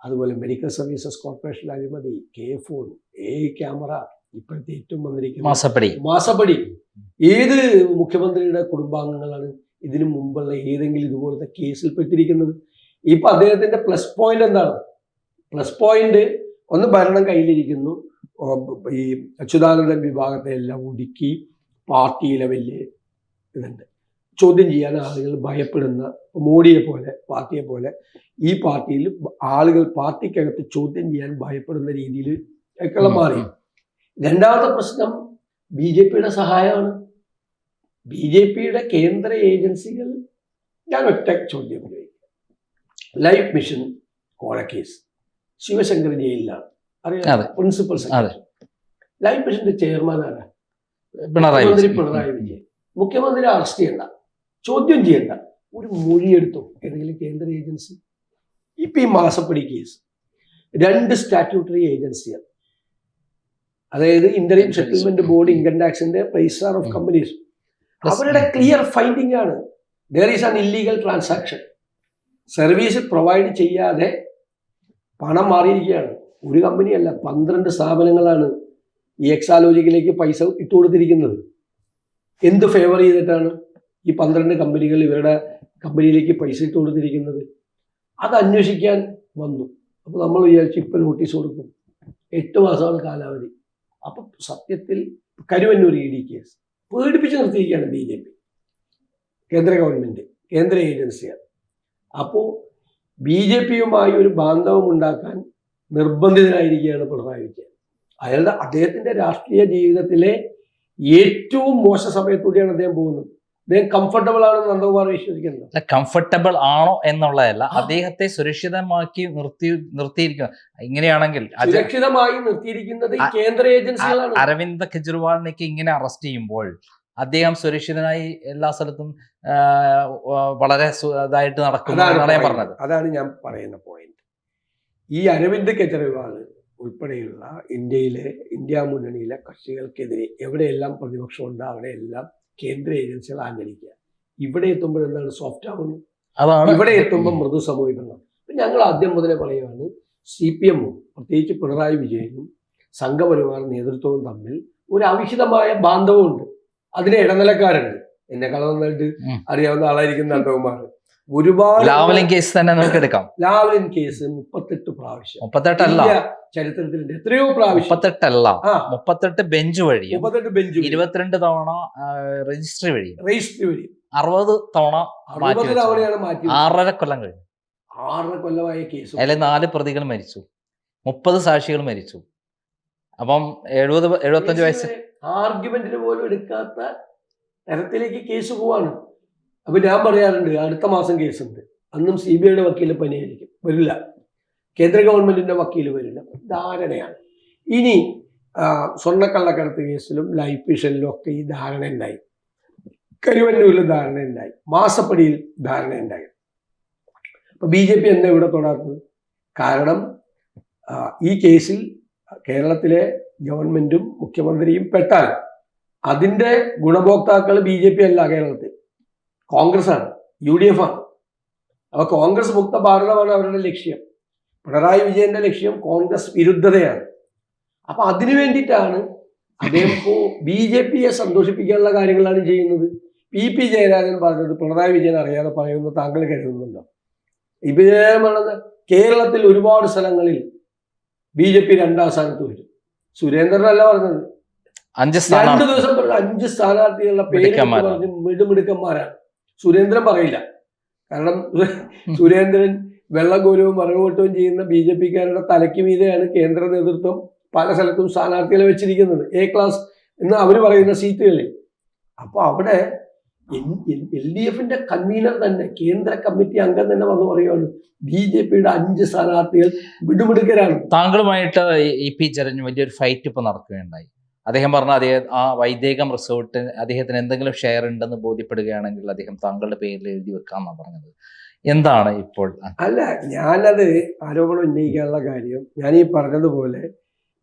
അതുപോലെ മെഡിക്കൽ സർവീസസ് കോർപ്പറേഷൻ അഴിമതി കെ ഫോൺ എ ക്യാമറ ഇപ്പോഴത്തെ ഏറ്റവും വന്നിരിക്കുന്ന
മാസപ്പടി.
മാസപ്പടി. ഏത് മുഖ്യമന്ത്രിയുടെ കുടുംബാംഗങ്ങളാണ് ഇതിനു മുമ്പുള്ള ഏതെങ്കിലും ഇതുപോലത്തെ കേസിൽ പെട്ടിരിക്കുന്നത്? ഇപ്പൊ അദ്ദേഹത്തിന്റെ പ്ലസ് പോയിന്റ് എന്താണ്? പ്ലസ് പോയിന്റ് ഒന്ന് ഭരണം കയ്യിലിരിക്കുന്നു. ഈ അച്യുതാനന്ദൻ വിഭാഗത്തെ എല്ലാം ഒതുക്കി പാർട്ടി ലെവലിൽ ഇതുണ്ട് ചോദ്യം ചെയ്യാൻ ആളുകൾ ഭയപ്പെടുന്ന മോഡിയെ പോലെ പാർട്ടിയെ പോലെ ഈ പാർട്ടിയിൽ ആളുകൾ പാർട്ടിക്കകത്ത് ചോദ്യം ചെയ്യാൻ ഭയപ്പെടുന്ന രീതിയിൽ ഒക്കെ മാറി. രണ്ടാമത്തെ പ്രശ്നം ബി ജെ പിയുടെ സഹായമാണ്. ബി ജെ പിയുടെ കേന്ദ്ര ഏജൻസികൾ ഞാൻ ഒറ്റ ചോദ്യം ലൈഫ് മിഷൻ കോഴക്കേസ്. ശിവശങ്കർ ജയിലിലാണ്. അറിയാം പ്രിൻസിപ്പൽ. ലൈഫ് മിഷന്റെ ചെയർമാൻ ആരാ
പിണറായി.
പിണറായി വിജയൻ. മുഖ്യമന്ത്രി അറസ്റ്റ് ചെയ്യണ്ട. ചോദ്യം ചെയ്യണ്ട. ഒരു മൊഴിയെടുത്തോ? ഏതെങ്കിലും കേന്ദ്ര ഏജൻസി? ഇപ്പൊ ഈ മാസപ്പടി കേസ്. രണ്ട് സ്റ്റാറ്റ്യൂട്ടറി ഏജൻസിയാണ് അതായത് ഇന്റർയം സെറ്റിൽമെന്റ് ബോർഡ് ഇൻകം ടാക്സിന്റെ രജിസ്ട്രാർ ഓഫ് കമ്പനീസ് അവരുടെ ക്ലിയർ ഫൈൻഡിംഗ് ആണ്. There is an illegal transaction service provide ചെയ്യാതെ പണം മാറിയിരിക്കുകയാണ്. ഒരു കമ്പനിയല്ല പന്ത്രണ്ട് സ്ഥാപനങ്ങളാണ് ഈ എക്സാലോജിക്കിലേക്ക് പൈസ ഇട്ടു കൊടുത്തിരിക്കുന്നത്. എന്ത് ഫേവർ ചെയ്തിട്ടാണ് ഈ പന്ത്രണ്ട് കമ്പനികൾ ഇവരുടെ കമ്പനിയിലേക്ക് പൈസ ഇട്ട് കൊടുത്തിരിക്കുന്നത്? അത് അന്വേഷിക്കാൻ വന്നു. അപ്പോൾ നമ്മൾ വിചാരിച്ചു ഇപ്പം നോട്ടീസ് കൊടുക്കും. എട്ട് മാസമാണ് കാലാവധി. അപ്പൊ സത്യത്തിൽ കരുവന്നൂർ ഇ ഡി കേസ് പേടിപ്പിച്ച് നിർത്തിയിരിക്കുകയാണ് ബി ജെ പി. കേന്ദ്ര ഗവൺമെന്റ് കേന്ദ്ര ഏജൻസികൾ അപ്പോൾ ബി ജെ പിയുമായി ഒരു ബാന്ധവം ഉണ്ടാക്കാൻ നിർബന്ധിതനായിരിക്കുകയാണ് പിണറായി വിജയൻ. അയാളുടെ അദ്ദേഹത്തിന്റെ രാഷ്ട്രീയ ജീവിതത്തിലെ ഏറ്റവും മോശ സമയത്തൂടെയാണ് അദ്ദേഹം പോകുന്നത്. അദ്ദേഹം കംഫർട്ടബിൾ ആണെന്ന് നന്ദകുമാർ വിശ്വസിക്കുന്നത്
അല്ല കംഫർട്ടബിൾ ആണോ എന്നുള്ളതല്ല. അദ്ദേഹത്തെ സുരക്ഷിതമാക്കി നിർത്തി നിർത്തിയിരിക്കുക. ഇങ്ങനെയാണെങ്കിൽ
സുരക്ഷിതമായി നിർത്തിയിരിക്കുന്നത് കേന്ദ്ര ഏജൻസികളാണ്.
അരവിന്ദ് കെജ്രിവാളിനേക്ക് ഇങ്ങനെ അറസ്റ്റ് ചെയ്യുമ്പോൾ അദ്ദേഹം സുരക്ഷിതനായി എല്ലാ സ്ഥലത്തും വളരെ ഇതായിട്ട് നടക്കുന്നു
അതാണ്
ഞാൻ. പറഞ്ഞത്.
അതാണ് ഞാൻ പറയുന്ന പോയിന്റ് ഈ അരവിന്ദ് കെജ്രിവാൾ ഉൾപ്പെടെയുള്ള ഇന്ത്യയിലെ ഇന്ത്യ മുന്നണിയിലെ കക്ഷികൾക്കെതിരെ എവിടെയെല്ലാം പ്രതിപക്ഷമുണ്ട് അവിടെയെല്ലാം കേന്ദ്ര ഏജൻസികൾ ആഞ്ഞടിക്കുക. ഇവിടെ എത്തുമ്പോൾ എന്താണ് സോഫ്റ്റ് ആവുന്നു?
അതാണ്.
ഇവിടെ എത്തുമ്പോൾ മൃദു സമീപനം അപ്പൊ ഞങ്ങൾ ആദ്യം മുതലേ പറയുകയാണ് സി പി എമ്മും പ്രത്യേകിച്ച് പിണറായി വിജയനും സംഘപരിവാർ നേതൃത്വവും തമ്മിൽ ഒരു അവിഹിതമായ ബാന്ധവമുണ്ട്. അതിന് ഇടനിലക്കാരുണ്ട്. എന്നെക്കാളും നന്നായിട്ട്. അറിയാവുന്ന ആളായിരിക്കും നന്ദകുമാർ ഒരുപാട്
ലാവലിൻ കേസ് തന്നെ നമുക്ക് എടുക്കാം
ലാവലിൻ കേസ് മുപ്പത്തെട്ട് പ്രാവശ്യം.
മുപ്പത്തെട്ടല്ല
ചരിത്രത്തിൽ ചരിത്രത്തിലുണ്ട്. എത്രയോ പ്രാവശ്യം.
മുപ്പത്തെട്ടല്ല മുപ്പത്തെട്ട് ബെഞ്ച് വഴി
മുപ്പത്തെട്ട് ബെഞ്ച്
ഇരുപത്തിരണ്ട് തവണ രജിസ്ട്രി വഴി
രജിസ്റ്റർ വഴി
അറുപത് തവണ
അറുപത്. തവണയാണ് മാറ്റി.
ആറര കൊല്ലം കഴിഞ്ഞു.
ആറര കൊല്ലമായ കേസ്
അല്ലെ നാല് പ്രതികൾ മരിച്ചു. മുപ്പത് സാക്ഷികൾ മരിച്ചു. അപ്പം എഴുപത് എഴുപത്തഞ്ച് വയസ്സ്
ആർഗ്യുമെന്റിന് പോലും എടുക്കാത്ത തരത്തിലേക്ക് കേസ് പോവാണ്. അപ്പൊ ഞാൻ പറയാറുണ്ട് അടുത്ത മാസം കേസുണ്ട്. അന്നും സി ബി ഐയുടെ വക്കീൽ പനിയായിരിക്കും. വരില്ല. കേന്ദ്ര ഗവൺമെന്റിന്റെ വക്കീൽ വരില്ല. ധാരണയാണ്. ഇനി സ്വർണക്കള്ളക്കടത്ത് കേസിലും ലൈഫ് മിഷനിലും ഒക്കെ ഈ ധാരണ ഉണ്ടായി. കരുവന്നൂരിൽ ധാരണ ഉണ്ടായി. മാസപ്പടിയിൽ ധാരണ ഉണ്ടായി. അപ്പൊ ബി ജെ പി എന്താ ഇവിടെ തൊടാത്തത് കാരണം ഈ കേസിൽ കേരളത്തിലെ ഗവൺമെന്റും മുഖ്യമന്ത്രിയും പെട്ടാൽ അതിന്റെ ഗുണഭോക്താക്കൾ ബി ജെ പി അല്ല കേരളത്തിൽ. കോൺഗ്രസ് ആണ് യു ഡി എഫ് ആണ് അപ്പൊ കോൺഗ്രസ് മുക്ത ഭാരതമാണ് അവരുടെ ലക്ഷ്യം. പിണറായി വിജയന്റെ ലക്ഷ്യം കോൺഗ്രസ് വിരുദ്ധതയാണ്. അപ്പൊ അതിനു വേണ്ടിയിട്ടാണ് അദ്ദേഹം ഇപ്പോ ബി ജെ പിയെ സന്തോഷിപ്പിക്കാനുള്ള കാര്യങ്ങളാണ് ചെയ്യുന്നത്. പി പി ജയരാജൻ പറഞ്ഞത് പിണറായി വിജയൻ അറിയാതെ പറയുമെന്ന് താങ്കൾ കരുതുന്നുണ്ടോ? ഇപ്പം കേരളത്തിൽ ഒരുപാട് സ്ഥലങ്ങളിൽ ബി ജെ പി രണ്ടാം സ്ഥാനത്ത് വരും. സുരേന്ദ്രനല്ല പറഞ്ഞത്.
അഞ്ച്
രണ്ടു ദിവസം അഞ്ച് സ്ഥാനാർത്ഥികളുടെ പേര് പറഞ്ഞ് മിടുമിടുക്കന്മാരാണ്. സുരേന്ദ്രൻ പറയില്ല. കാരണം സുരേന്ദ്രൻ വെള്ളഗൗരവവും മറവോട്ടവും ചെയ്യുന്ന ബി ജെ പിക്കാരുടെ തലയ്ക്ക് മീതെയാണ് കേന്ദ്ര നേതൃത്വം പല സ്ഥലത്തും സ്ഥാനാർത്ഥികളെ വെച്ചിരിക്കുന്നത്. എ ക്ലാസ് എന്ന് അവർ പറയുന്ന സീറ്റുകളിൽ. അപ്പൊ അവിടെ എൽ ഡി എഫിന്റെ കൺവീനർ തന്നെ കേന്ദ്ര കമ്മിറ്റി അംഗം തന്നെ വന്ന് പറയുകയാണ് ബി ജെ പിയുടെ അഞ്ച് സ്ഥാനാർത്ഥികൾ വിടുമിടുക്കരാണ്
താങ്കളുമായിട്ട് ഇ പി ജരഞ്ഞ് വലിയൊരു ഫൈറ്റ് ഇപ്പൊ നടക്കുകയുണ്ടായി. അദ്ദേഹം പറഞ്ഞ അദ്ദേഹം ആ വൈദേകം റിസോർട്ട് അദ്ദേഹത്തിന് എന്തെങ്കിലും ഷെയർ ഉണ്ടെന്ന് ബോധ്യപ്പെടുകയാണെങ്കിൽ അദ്ദേഹം താങ്കളുടെ പേരിൽ എഴുതി വെക്കാമെന്നാണ് പറഞ്ഞത്. എന്താണ് ഇപ്പോൾ?
അല്ല ഞാനത് ആരോപണം ഉന്നയിക്കാനുള്ള കാര്യം ഞാൻ ഈ പറഞ്ഞതുപോലെ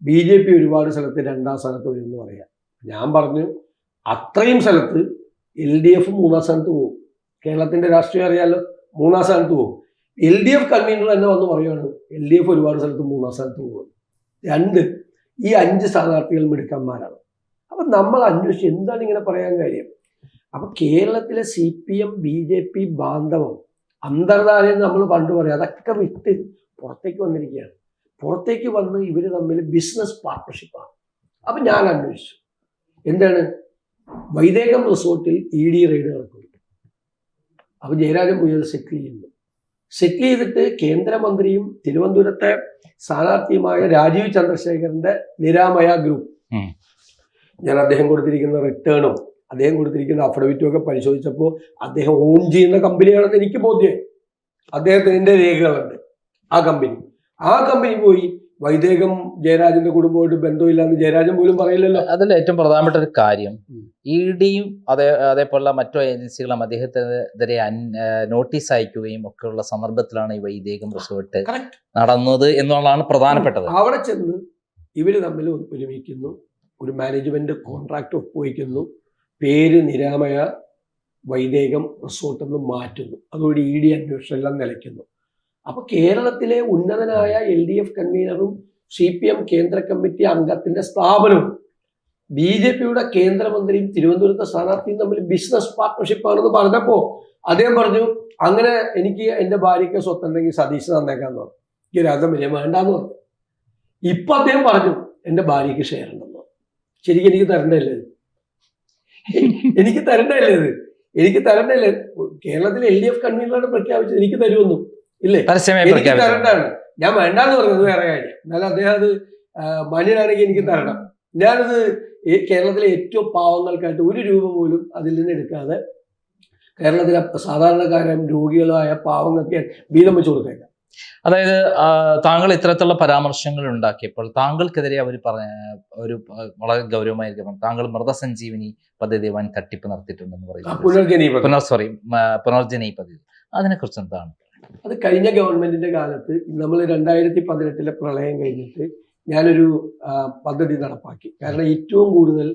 ബി ജെ പി ഒരുപാട് സ്ഥലത്ത് രണ്ടാം സ്ഥലത്ത് വരും എന്ന് പറയാം. ഞാൻ പറഞ്ഞു അത്രയും സ്ഥലത്ത് എൽ ഡി എഫ് മൂന്നാം സ്ഥാനത്ത് പോകും കേരളത്തിന്റെ രാഷ്ട്രീയം അറിയാലോ മൂന്നാം സ്ഥാനത്ത് പോകും എൽ ഡി എഫ് കൺവീനർ തന്നെ വന്ന് പറയുകയാണ് എൽ ഡി എഫ് ഒരുപാട് സ്ഥലത്ത് മൂന്നാം സ്ഥാനത്ത് പോകും രണ്ട് ഈ അഞ്ച് സ്ഥാനാർത്ഥികൾ മിടുക്കന്മാരാണ് അപ്പം നമ്മൾ അന്വേഷിച്ച് എന്താണ് ഇങ്ങനെ പറയാൻ കാര്യം? അപ്പം കേരളത്തിലെ C P M B J P ബാന്ധവം അന്തർധാരയിൽ നമ്മൾ പണ്ട് പറയും അതൊക്കെ വിട്ട് പുറത്തേക്ക് വന്നിരിക്കുകയാണ്. പുറത്തേക്ക് വന്ന് ഇവർ തമ്മിൽ ബിസിനസ് പാർട്ട്ണർഷിപ്പാണ് അപ്പം ഞാൻ അന്വേഷിച്ചു. എന്താണ്? വൈദേകം റിസോർട്ടിൽ ഇ ഡി റെയ്ഡ് നടക്കുന്നു അപ്പോൾ ജയരാജൻ പോയത് സെറ്റിൽ ചെയ്യുന്നു. സെറ്റിൽ ചെയ്തിട്ട് കേന്ദ്രമന്ത്രിയും തിരുവനന്തപുരത്തെ സ്ഥാനാർത്ഥിയുമായ രാജീവ് ചന്ദ്രശേഖരന്റെ നിരാമയ ഗ്രൂപ്പ്. ഞാൻ അദ്ദേഹം കൊടുത്തിരിക്കുന്ന റിട്ടേണും അദ്ദേഹം കൊടുത്തിരിക്കുന്ന അഫിഡവിറ്റും ഒക്കെ പരിശോധിച്ചപ്പോൾ അദ്ദേഹം ഓൺ ചെയ്യുന്ന കമ്പനിയാണെന്ന് എനിക്ക് ബോധ്യം അദ്ദേഹത്തിന്റെ രേഖകളുണ്ട്. ആ കമ്പനി. ആ കമ്പനി പോയി വൈദേകം ജയരാജന്റെ കുടുംബമായിട്ട് ബന്ധമില്ലാന്ന് ജയരാജൻ പോലും പറയില്ലല്ലോ
അതിൽ ഏറ്റവും പ്രധാനപ്പെട്ട ഒരു കാര്യം. ഇ ഡിയും അതേ അതേപോലുള്ള മറ്റു ഏജൻസികളും അദ്ദേഹത്തിനെതിരെ നോട്ടീസ് അയക്കുകയും ഒക്കെയുള്ള സന്ദർഭത്തിലാണ് ഈ വൈദേകം റിസോർട്ട്. നടന്നത് എന്നുള്ളതാണ് പ്രധാനപ്പെട്ടത്
അവിടെ ചെന്ന് ഇവർ തമ്മിൽ ഒരുമിക്കുന്നു ഒരു മാനേജ്മെന്റ് കോൺട്രാക്ട് ഒപ്പുവയ്ക്കുന്നു പേര് നിരാമയ വൈദേകം റിസോർട്ട് എന്ന് മാറ്റുന്നു അതോടെ ഇ ഡി അന്വേഷണം എല്ലാം നിലയ്ക്കുന്നു അപ്പൊ കേരളത്തിലെ ഉന്നതനായ എൽ ഡി എഫ് കൺവീനറും സി പി എം കേന്ദ്ര കമ്മിറ്റി അംഗത്തിന്റെ സ്ഥാപനവും ബി ജെ പിയുടെ കേന്ദ്രമന്ത്രിയും തിരുവനന്തപുരത്തെ സ്ഥാനാർത്ഥിയും തമ്മിൽ ബിസിനസ് പാർട്ട്ണർഷിപ്പ് ആണെന്ന് പറഞ്ഞപ്പോ അദ്ദേഹം പറഞ്ഞു അങ്ങനെ എനിക്ക് എന്റെ ഭാര്യയ്ക്ക് സ്വത്തുണ്ടെങ്കിൽ സതീശ് തന്നേക്കാന്ന് പറഞ്ഞു. എനിക്ക് രാധം വലിയ വേണ്ടാന്ന് പറഞ്ഞു. ഇപ്പൊ അദ്ദേഹം പറഞ്ഞു എന്റെ ഭാര്യയ്ക്ക് ഷെയർ ഉണ്ടെന്ന്. ശരിക്കും എനിക്ക് തരണ്ടല്ലേ എനിക്ക് തരണ്ടല്ലേ എനിക്ക് തരണ്ടല്ലേ? കേരളത്തിലെ എൽ ഡി എഫ് കൺവീനറാണ് പ്രഖ്യാപിച്ചത് എനിക്ക് തരുമെന്നും. ഇല്ലേ?
പരസ്യമായി
തരണ്ടാണ് ഞാൻ വേണ്ടാന്ന് പറഞ്ഞത് വേറെ കാര്യം എന്നാലും അദ്ദേഹം അത് ആ, മാന്യനാണെങ്കിൽ എനിക്ക് തരണം. ഞാനത് ഈ കേരളത്തിലെ ഏറ്റവും പാവങ്ങൾക്കായിട്ട് ഒരു രൂപ പോലും അതിൽ നിന്ന് എടുക്കാതെ കേരളത്തിലെ സാധാരണക്കാരും രോഗികളായ പാവങ്ങൾക്ക് വീതം വെച്ച് കൊടുത്തേക്കാം.
അതായത് താങ്കൾ ഇത്തരത്തിലുള്ള പരാമർശങ്ങൾ ഉണ്ടാക്കിയപ്പോൾ താങ്കൾക്കെതിരെ അവർ പറഞ്ഞ ഒരു വളരെ ഗൗരവമായിരിക്കും. താങ്കൾ മൃതസഞ്ജീവനി പദ്ധതി വൻ തട്ടിപ്പ് നടത്തിയിട്ടുണ്ടെന്ന്
പറയുന്നു
പറയുന്നത്
പുനർജനീപം
പുനർ സോറി പുനർജനി പദ്ധതി. അതിനെക്കുറിച്ച് എന്താണ്?
അത് കഴിഞ്ഞ ഗവൺമെന്റിന്റെ കാലത്ത് നമ്മൾ രണ്ടായിരത്തി പതിനെട്ടിലെ പ്രളയം കഴിഞ്ഞിട്ട് ഞാനൊരു പദ്ധതി നടപ്പാക്കി. കാരണം ഏറ്റവും കൂടുതൽ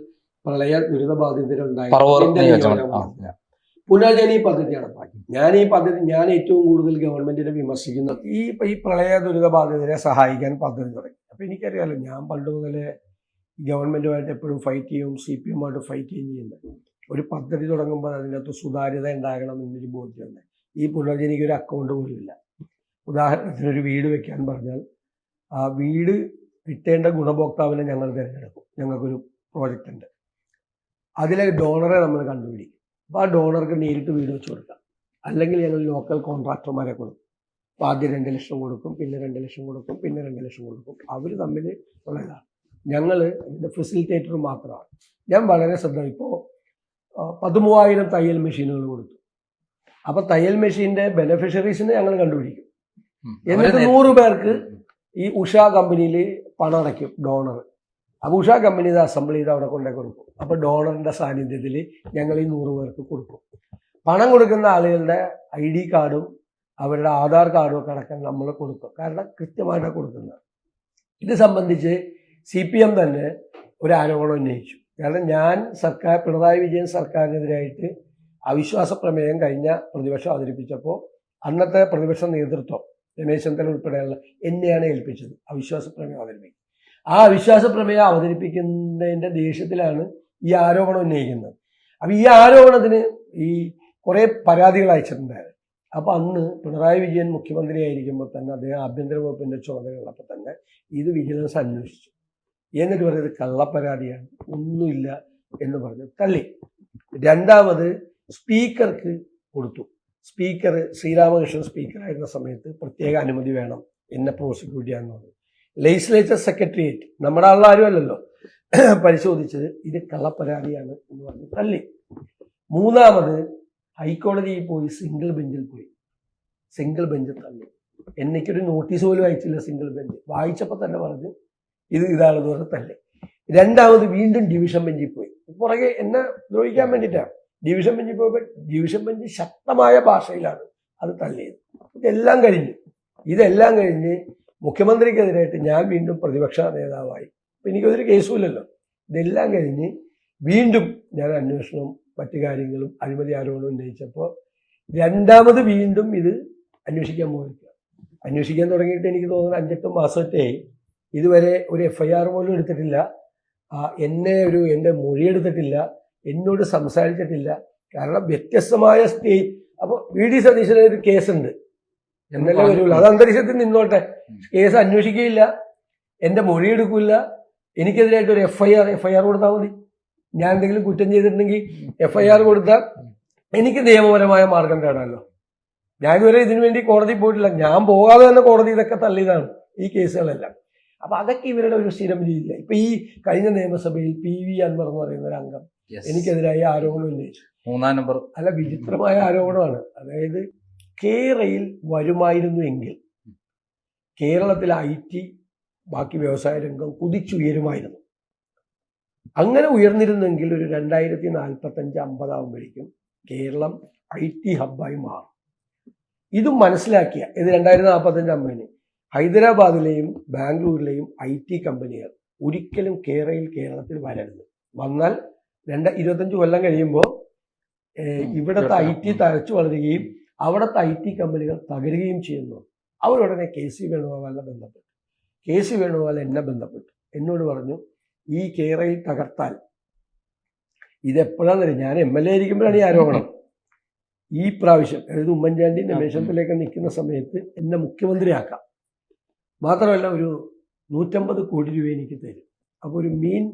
പ്രളയ ദുരിതബാധിതരുണ്ടായി. പുനർജനി പദ്ധതി നടപ്പാക്കി. ഞാൻ ഈ പദ്ധതി ഞാൻ ഏറ്റവും കൂടുതൽ ഗവൺമെന്റിനെ വിമർശിക്കുന്ന ഈ ഈ പ്രളയ ദുരിതബാധിതരെ സഹായിക്കാൻ പദ്ധതി തുടങ്ങി. അപ്പൊ എനിക്കറിയാലോ ഞാൻ പണ്ട് മുതലേ ഗവൺമെന്റുമായിട്ട് എപ്പോഴും ഫൈറ്റ് ചെയ്യും സി പി എമ്മായിട്ട് ഫൈറ്റ് ചെയ്യുന്നുണ്ട് ഒരു പദ്ധതി തുടങ്ങുമ്പോൾ അതിനകത്ത് സുതാര്യത ഉണ്ടാകണം എന്നൊരു ബോധ്യമുണ്ട് ഈ പുനർജനിക്ക് ഒരു അക്കൗണ്ട് പോലും ഇല്ല. ഉദാഹരണത്തിന് ഒരു വീട് വെക്കാൻ പറഞ്ഞാൽ ആ വീട് കിട്ടേണ്ട ഗുണഭോക്താവിനെ ഞങ്ങൾ തിരഞ്ഞെടുക്കും. ഞങ്ങൾക്കൊരു പ്രോജക്റ്റ് ഉണ്ട്. അതിലെ ഡോണറെ നമ്മൾ കണ്ടുപിടിക്കും. അപ്പോൾ ആ ഡോണർക്ക് നേരിട്ട് വീട് വെച്ച് കൊടുക്കാം. അല്ലെങ്കിൽ ഞങ്ങൾ ലോക്കൽ കോൺട്രാക്ടർമാരെ കൊടുക്കും. അപ്പോൾ ആദ്യം രണ്ട് ലക്ഷം കൊടുക്കും പിന്നെ രണ്ട് ലക്ഷം കൊടുക്കും പിന്നെ രണ്ട് ലക്ഷം കൊടുക്കും. അവർ തമ്മിൽ ഉള്ളതാണ്. ഞങ്ങൾ ഇതിന്റെ ഫെസിലിറ്റേറ്റർ മാത്രമാണ്. ഞാൻ വളരെ ശ്രദ്ധ ഇപ്പോൾ പതിമൂവായിരം തയ്യൽ മെഷീനുകൾ കൊടുത്തു. അപ്പൊ തയ്യൽ മെഷീന്റെ ബെനഫിഷ്യറീസിനെ ഞങ്ങൾ കണ്ടുപിടിക്കും. എന്നിട്ട് നൂറ് പേർക്ക് ഈ ഉഷ കമ്പനിയിൽ പണം അടയ്ക്കും ഡോണർ അപ്പോൾ ഉഷ കമ്പനി ഇത് അസംബിൾ ചെയ്ത് അവിടെ കൊണ്ടേ കൊടുക്കും. അപ്പോൾ ഡോണറിന്റെ സാന്നിധ്യത്തിൽ ഞങ്ങൾ ഈ നൂറ് പേർക്ക് കൊടുക്കും. പണം കൊടുക്കുന്ന ആളുകളുടെ ഐ ഡി കാർഡും അവരുടെ ആധാർ കാർഡും ഒക്കെ അടക്കം നമ്മൾ കൊടുക്കും. കാരണം കൃത്യമായിട്ടാണ് കൊടുക്കുന്നത്. ഇത് സംബന്ധിച്ച് സി പി എം തന്നെ ഒരു ആരോപണം ഉന്നയിച്ചു. കാരണം ഞാൻ സർക്കാർ പിണറായി വിജയൻ സർക്കാരിനെതിരായിട്ട് അവിശ്വാസ പ്രമേയം കഴിഞ്ഞ പ്രതിപക്ഷം അവതരിപ്പിച്ചപ്പോൾ അന്നത്തെ പ്രതിപക്ഷ നേതൃത്വം രമേശ് ചെന്നിത്തല ഉൾപ്പെടെയുള്ള എന്നെയാണ് ഏൽപ്പിച്ചത്. അവിശ്വാസ പ്രമേയം അവതരിപ്പിക്കും. ആ അവിശ്വാസ പ്രമേയം അവതരിപ്പിക്കുന്നതിന്റെ ദേഷ്യത്തിലാണ് ഈ ആരോപണം ഉന്നയിക്കുന്നത്. അപ്പം ഈ ആരോപണത്തിന് ഈ കുറേ പരാതികൾ അയച്ചിട്ടുണ്ടായിരുന്നു. അപ്പം അന്ന് പിണറായി വിജയൻ മുഖ്യമന്ത്രി ആയിരിക്കുമ്പോൾ തന്നെ അദ്ദേഹം ആഭ്യന്തര വകുപ്പിന്റെ ചുമതലയുള്ളപ്പോൾ തന്നെ ഇത് വിജിലൻസ് അന്വേഷിച്ചു. എന്നിട്ട് പറയുന്നത് കള്ളപ്പരാതിയാണ്. ഒന്നുമില്ല എന്ന് പറഞ്ഞു. തള്ളി. രണ്ടാമത് സ്പീക്കർക്ക് കൊടുത്തു. സ്പീക്കർ ശ്രീരാമകൃഷ്ണൻ സ്പീക്കറായിരുന്ന സമയത്ത് പ്രത്യേക അനുമതി വേണം. എന്നെ പ്രോസിക്യൂട്ട് ചെയ്യാന്ന് പറഞ്ഞു. ലെജിസ്ലേച്ചർ സെക്രട്ടേറിയറ്റ് നമ്മുടെ ആളാരും അല്ലല്ലോ പരിശോധിച്ചത് ഇത് കള്ളപ്പരാതിയാണ് എന്ന് പറഞ്ഞു തല്ലി മൂന്നാമത് ഹൈക്കോടതിയിൽ പോയി സിംഗിൾ ബെഞ്ചിൽ പോയി. സിംഗിൾ ബെഞ്ച് തള്ളി. എന്നേക്കൊരു നോട്ടീസ് പോലും അയച്ചില്ല സിംഗിൾ ബെഞ്ച് വായിച്ചപ്പോൾ തന്നെ പറഞ്ഞു ഇത് ഇതാണെന്ന് പറഞ്ഞ് തള്ളി. രണ്ടാമത് വീണ്ടും ഡിവിഷൻ ബെഞ്ചിൽ പോയി. പുറകെ എന്നെ ദ്രോഹിക്കാൻ വേണ്ടിയിട്ടാണ് ഡിവിഷൻ ബെഞ്ചിൽ പോയപ്പോൾ ഡിവിഷൻ ബെഞ്ച് ശക്തമായ ഭാഷയിലാണ് അത് തള്ളിയത്. ഇതെല്ലാം കഴിഞ്ഞു ഇതെല്ലാം കഴിഞ്ഞ് മുഖ്യമന്ത്രിക്കെതിരായിട്ട് ഞാൻ വീണ്ടും പ്രതിപക്ഷ നേതാവായി. അപ്പൊ എനിക്കതൊരു കേസുമില്ലല്ലോ. ഇതെല്ലാം കഴിഞ്ഞ് വീണ്ടും ഞാൻ അന്വേഷണം മറ്റു കാര്യങ്ങളും അഴിമതി ആരോപണം ഉന്നയിച്ചപ്പോൾ രണ്ടാമത് വീണ്ടും ഇത് അന്വേഷിക്കാൻ പോയിരിക്കുക അന്വേഷിക്കാൻ തുടങ്ങിയിട്ട് എനിക്ക് തോന്നുന്നു അഞ്ചെട്ട് മാസത്തെ ഇതുവരെ ഒരു എഫ് ഐ ആർ പോലും എടുത്തിട്ടില്ല. എന്നെ ഒരു എന്റെ മൊഴി എടുത്തിട്ടില്ല. എന്നോട് സംസാരിച്ചിട്ടില്ല. കാരണം വ്യത്യസ്തമായ സ്റ്റേ അപ്പോൾ വി ഡി സതീശന് ഒരു കേസുണ്ട്. എന്നല്ലേ വരുള്ളൂ. അത് അന്തരീക്ഷത്തിൽ നിന്നോട്ടെ. കേസ് അന്വേഷിക്കുകയില്ല. എന്റെ മൊഴി എടുക്കില്ല എനിക്കെതിരായിട്ട് ഒരു F I R F I R കൊടുത്താൽ മതി. ഞാൻ എന്തെങ്കിലും കുറ്റം ചെയ്തിട്ടുണ്ടെങ്കിൽ എഫ് ഐ ആർ കൊടുത്താൽ എനിക്ക് നിയമപരമായ മാർഗം തേടാമല്ലോ ഞാൻ ഇതുവരെ ഇതിനു വേണ്ടി കോടതി പോയിട്ടില്ല. ഞാൻ പോകാതെ തന്നെ കോടതി ഇതൊക്കെ തള്ളിയതാണ് ഈ കേസുകളെല്ലാം. അപ്പൊ അതൊക്കെ ഇവരുടെ ഒരു സ്ഥിരം രീതിയില്ല ഇപ്പൊ ഈ കഴിഞ്ഞ നിയമസഭയിൽ പി വി അൻവർ എന്ന് പറയുന്ന ഒരു അംഗം. എനിക്കെതിരായി ആരോപണം ഉന്നയിച്ചു.
മൂന്നാം നമ്പർ.
അല്ല വിചിത്രമായ ആരോപണമാണ്. അതായത് കേരയിൽ വരുമായിരുന്നു എങ്കിൽ കേരളത്തിലെ ഐ ടി ബാക്കി വ്യവസായ രംഗം കുതിച്ചുയരുമായിരുന്നു. അങ്ങനെ ഉയർന്നിരുന്നെങ്കിൽ ഒരു രണ്ടായിരത്തി നാൽപ്പത്തഞ്ച് അമ്പതാകുമ്പോഴേക്കും കേരളം ഐ ടി ഹബ്ബായി മാറും. ഇതും മനസ്സിലാക്കിയ ഇത് രണ്ടായിരത്തി നാൽപ്പത്തഞ്ച് അമ്പതിന് ഹൈദരാബാദിലെയും ബാംഗ്ലൂരിലെയും ഐ ടി കമ്പനികൾ ഒരിക്കലും കേരളയിൽ കേരളത്തിൽ വരരുത്. വന്നാൽ രണ്ട് ഇരുപത്തഞ്ച് കൊല്ലം കഴിയുമ്പോൾ ഇവിടത്തെ ഐ ടി തഴച്ചു വളരുകയും അവിടുത്തെ ഐ ടി കമ്പനികൾ തകരുകയും ചെയ്യുന്നു. അവരുടനെ കെ സി വേണുഗോപാലിനെ ബന്ധപ്പെട്ടു. കെ സി വേണുഗോപാൽ എന്നെ ബന്ധപ്പെട്ടു. എന്നോട് പറഞ്ഞു ഈ കേരയിൽ തകർത്താൽ ഇതെപ്പോഴാന്ന് അറിയാം? ഞാൻ എം എൽ എ ആയിരിക്കുമ്പോഴാണ് ഈ ആരോപണം. ഈ പ്രാവശ്യം അതായത് ഉമ്മൻചാണ്ടി രമേശത്തിലേക്ക് നിൽക്കുന്ന സമയത്ത് എന്നെ മുഖ്യമന്ത്രിയാക്കാം. മാത്രമല്ല ഒരു നൂറ്റമ്പത് കോടി രൂപ എനിക്ക് തരും. അപ്പോൾ ഒരു മീൻ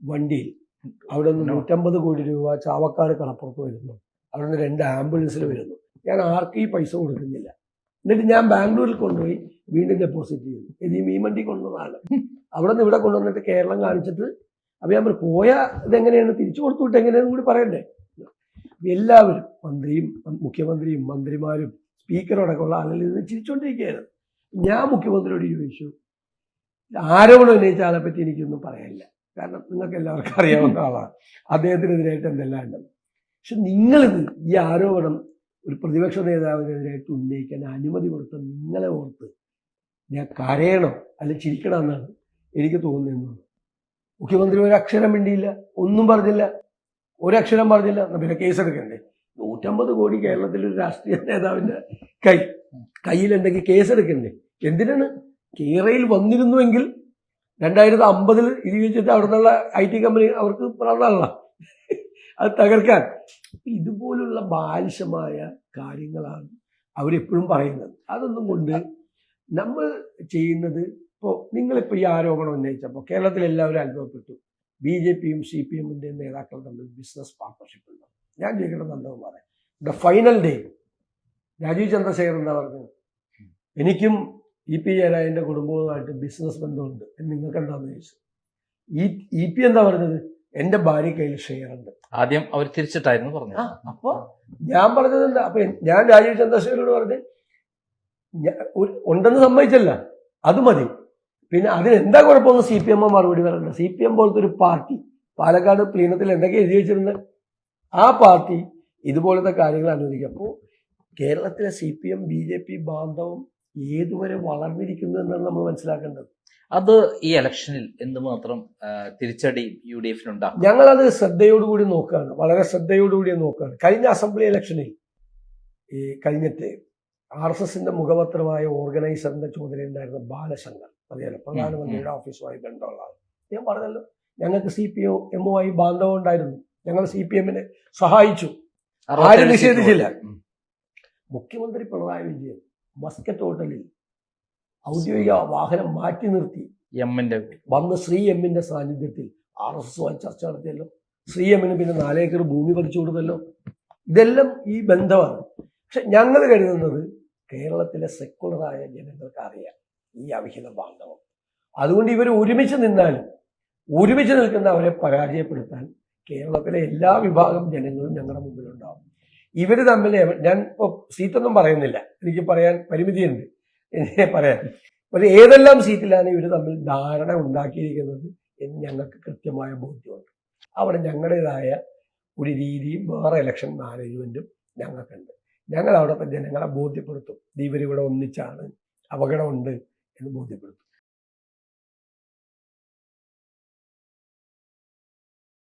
വണ്ടിയിൽ അവിടെ നിന്ന് നൂറ്റമ്പത് കോടി രൂപ ചാവക്കാട് കടപ്പുറത്ത് വരുന്നു അവിടെ നിന്ന് രണ്ട് ആംബുലൻസിൽ വരുന്നു. ഞാൻ ആർക്കും ഈ പൈസ കൊടുക്കുന്നില്ല. എന്നിട്ട് ഞാൻ ബാംഗ്ലൂരിൽ കൊണ്ടുപോയി വീണ്ടും ഡെപ്പോസിറ്റ് ചെയ്തു. ഇത് ഈ മീമണ്ടി കൊണ്ടുവന്നാണ് കൊണ്ടുവന്നതാണ്. അവിടെ നിന്ന് ഇവിടെ കൊണ്ടുവന്നിട്ട് കേരളം കാണിച്ചിട്ട് അപ്പൊ ഞാൻ പറഞ്ഞു പോയ ഇതെങ്ങനെയാണ്? തിരിച്ചു കൊടുത്തു വിട്ട് എങ്ങനെയാണെന്ന് കൂടി പറയണ്ടേ? എല്ലാവരും മന്ത്രിയും മുഖ്യമന്ത്രിയും മന്ത്രിമാരും സ്പീക്കറും അടക്കമുള്ള ആളുകൾ ഇത് ചിരിച്ചുകൊണ്ടിരിക്കുകയായിരുന്നു ഞാൻ മുഖ്യമന്ത്രിയോട് ചോദിച്ചു ആരോപണം ഉന്നയിച്ച ആളെ പറ്റി എനിക്കൊന്നും പറയാനില്ല. കാരണം നിങ്ങൾക്ക് എല്ലാവർക്കും അറിയാവുന്ന ആളാണ്. അദ്ദേഹത്തിനെതിരായിട്ട് എന്തെല്ലാം ഉണ്ട്? പക്ഷെ നിങ്ങളിത് ഈ ആരോപണം ഒരു പ്രതിപക്ഷ നേതാവിനെതിരായിട്ട് ഉന്നയിക്കാൻ അനുമതി കൊടുത്ത നിങ്ങളെ ഓർത്ത് ഞാൻ കരയണം അല്ലെ ചിരിക്കണം എന്നാണ് എനിക്ക് തോന്നുന്നത് മുഖ്യമന്ത്രി ഒരു അക്ഷരം മിണ്ടിയില്ല ഒന്നും പറഞ്ഞില്ല ഒരക്ഷരം പറഞ്ഞില്ല പിന്നെ കേസെടുക്കണ്ടേ നൂറ്റമ്പത് കോടി കേരളത്തിലെ ഒരു രാഷ്ട്രീയ നേതാവിന്റെ കൈ കയ്യിലുണ്ടെങ്കിൽ കേസെടുക്കണ്ടേ എന്തിനാണ്? കേരയിൽ വന്നിരുന്നുവെങ്കിൽ രണ്ടായിരത്തി അമ്പതിൽ ഇത് വെച്ചിട്ട് അവിടെ നിന്നുള്ള ഐ ടി കമ്പനി അവർക്ക് പറഞ്ഞല്ല അത് തകർക്കാൻ. ഇതുപോലുള്ള ബാലിശമായ കാര്യങ്ങളാണ് അവരെപ്പോഴും പറയുന്നത്. അതൊന്നും കൊണ്ട് നമ്മൾ ചെയ്യുന്നത് ഇപ്പോൾ നിങ്ങളിപ്പോൾ ഈ ആരോപണം ഉന്നയിച്ചപ്പോൾ കേരളത്തിൽ എല്ലാവരും അനുഭവപ്പെട്ടു ബി ജെ പിയും സി പി എമ്മിന്റെയും നേതാക്കൾ തമ്മിൽ ബിസിനസ് പാർട്ണർഷിപ്പ് ഉണ്ട്. ഞാൻ ചോദിക്കട്ടെ നന്ദകുമാറെ. The final day Rajeev Chandrasekhar എന്താ പറഞ്ഞത്? എനിക്കും ഇ പി ജയരാജന്റെ കുടുംബവുമായിട്ട് ബിസിനസ് ബന്ധമുണ്ട് എന്ന് നിങ്ങൾക്ക് എന്താണെന്ന് ചോദിച്ചു ഇ പി എന്താ പറഞ്ഞത്? എന്റെ ഭാര്യ കയ്യിൽ ഷെയർ ഉണ്ട്.
ആദ്യം അവർ തിരിച്ചിട്ടായിരുന്നു
പറഞ്ഞു
അപ്പോൾ
അപ്പൊ ഞാൻ പറഞ്ഞത് എന്താ? അപ്പൊ ഞാൻ രാജീവ് ചന്ദ്രശേഖരോട് പറഞ്ഞ് ഉണ്ടെന്ന് സമ്മതിച്ചല്ല അത് മതി. പിന്നെ അതിന് എന്താ കുഴപ്പമൊന്നും സി പി എം മറുപടി പറയുന്നത് സി പി എം പോലത്തെ ഒരു പാർട്ടി പാലക്കാട് പ്ലീനത്തിൽ എന്തൊക്കെ എഴുതി വെച്ചിരുന്നത് ആ പാർട്ടി ഇതുപോലത്തെ കാര്യങ്ങൾ അനുവദിക്കും അപ്പോൾ കേരളത്തിലെ C P M B J P ബാന്ധവം ഏതുവരെ വളർന്നിരിക്കുന്നു എന്നാണ് നമ്മൾ മനസ്സിലാക്കേണ്ടത്.
അത് ഈ ഇലക്ഷനിൽ എന്തുമാത്രം മാത്രം തിരിച്ചടി യു ഡി എഫിനുണ്ടാകും
ഞങ്ങളത് ശ്രദ്ധയോടുകൂടി നോക്കുകയാണ്. വളരെ ശ്രദ്ധയോടുകൂടി നോക്കുകയാണ്. കഴിഞ്ഞ അസംബ്ലി ഇലക്ഷനിൽ ഈ കഴിഞ്ഞത്തെ ആർ എസ് എസിന്റെ മുഖപത്രമായ ഓർഗനൈസറിന്റെ ചുമതല ഉണ്ടായിരുന്ന ബാലശങ്കർ അറിയാലോ? പ്രധാനമന്ത്രിയുടെ ഓഫീസുമായി ബന്ധമുള്ള ആൾ ഞാൻ പറഞ്ഞല്ലോ ഞങ്ങൾക്ക് സി പി എമ്മുമായി ബാന്ധവം ഉണ്ടായിരുന്നു. ഞങ്ങൾ സി പി എമ്മിനെ സഹായിച്ചു ആരും നിഷേധിച്ചില്ല. മുഖ്യമന്ത്രി പിണറായി വിജയൻ മസ്കറ്റ് ഹോട്ടലിൽ ഔദ്യോഗിക വാഹനം മാറ്റി നിർത്തി.
എമ്മിന്റെ
വന്ന് ശ്രീ എമ്മിന്റെ സാന്നിധ്യത്തിൽ ആർ എസ് എസുമായി ചർച്ച നടത്തിയല്ലോ. ശ്രീ എമ്മിന് പിന്നെ നാലേക്കർ ഭൂമി പഠിച്ചു കൊടുത്തല്ലോ. ഇതെല്ലാം ഈ ബന്ധമാണ്. പക്ഷെ ഞങ്ങൾ കരുതുന്നത് കേരളത്തിലെ സെക്കുലറായ ജനങ്ങൾക്ക് അറിയാം ഈ അവിഹിത ബാന്ധവം അതുകൊണ്ട് ഇവർ ഒരുമിച്ച് നിന്നാലും ഒരുമിച്ച് നിൽക്കുന്ന അവരെ പരാജയപ്പെടുത്താൻ കേരളത്തിലെ എല്ലാ വിഭാഗം ജനങ്ങളും ഞങ്ങളുടെ മുമ്പിലുണ്ടാവും. ഇവർ തമ്മിൽ ഞാൻ ഇപ്പോൾ സീറ്റൊന്നും പറയുന്നില്ല. എനിക്ക് പറയാൻ പരിമിതിയുണ്ട്. പറയാൻ പക്ഷെ ഏതെല്ലാം സീറ്റിലാണ് ഇവർ തമ്മിൽ ധാരണ ഉണ്ടാക്കിയിരിക്കുന്നത് എന്ന് ഞങ്ങൾക്ക് കൃത്യമായ ബോധ്യമുണ്ട്. അവിടെ ഞങ്ങളുടേതായ ഒരു രീതിയും വേറെ ഇലക്ഷൻ മാനേജ്മെന്റും ഞങ്ങൾക്കുണ്ട്. ഞങ്ങൾ അവിടെ ജനങ്ങളെ ബോധ്യപ്പെടുത്തും. ഇവരിവിടെ ഒന്നിച്ചാണ് അപകടമുണ്ട് എന്ന് ബോധ്യപ്പെടുത്തും.